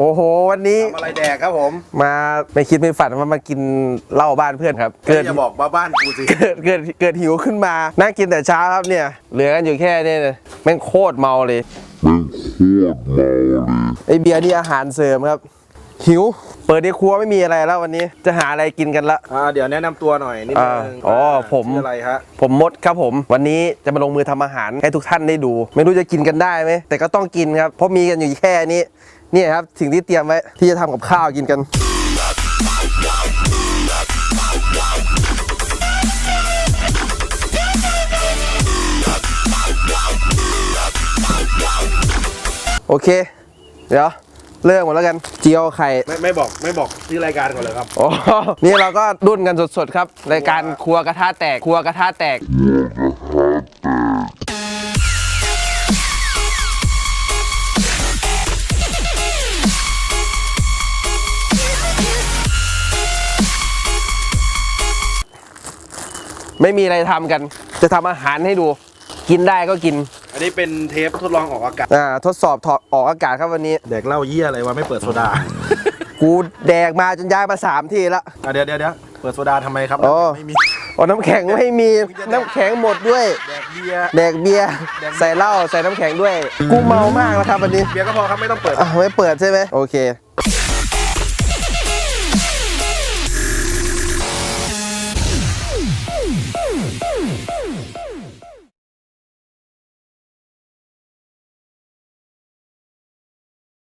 โอ้โห วันนี้ทำอะไรแดกครับผมมาไม่คิดไม่ฝันว่ามากินเหล้าบ้านเพื่อนครับ เกิเกิดดอย่าบอกว่าบ้านกูสิเกิดเกิดเกิดหิวขึ้นมานั่งกินแต่เช้าครับเนี่ย เหลือกันอยู่แค่นี้เนี่ยแม่งโคตรเมาเลยไอเบียร์นี่อาหารเสริมครับหิว เปิดในครัวไม่มีอะไรแล้ววันนี้ จะหาอะไรกินกันละอ่าเดี๋ยวแนะนำตัวหน่อยนิดนึงอ่าอ๋อผมชื่ออะไรฮะผมมดครับผม วันนี้จะมาลงมือทำอาหารให้ทุกท่านได้ดู ไม่รู้จะกินกันได้ไหมแต่ก็ต้องกินครับ เพราะมีกันอยู่แค่นี้เนี่ยครับสิ่งที่เตรียมไว้ที่จะทำกับข้าวกินกันโอเค เดี๋ยวเริ่มหมดแล้วกันเจียวไข่ ไม่ไม่บอกไม่บอกที่รายการก่อนเลยครับ โอ้นี่เราก็รุ่นกันสดๆครับ รายการครัวกระทะแตก ครัวกระทะแตก ไม่มีอะไรทำกัน จะทำอาหารให้ดู กินได้ก็กิน อันนี้เป็นเทปทดลองออกอากาศอ่าทดสอบถอดออกอากาศครับวันนี้แดกเหล้าเยี่ยอะไรวะไม่เปิดโซดา กูแดกมาจนย้ายมาสามทีละอะเดี๋ยวเดี๋ยวเดี๋ยวเปิดโซดาทำไมครับโอ้ไม่มีโอ้น้ำแข็งไม่มีน้ำแข็งหมดด้วย แดกเบียร์แดกเบียร์ใส่เหล้าใส่น้ำแข็งด้วย กูเมามากนะครับวันนี้เบียร์ก็พอครับไม่ต้องเปิดอะไม่เปิดใช่ไหมโอเค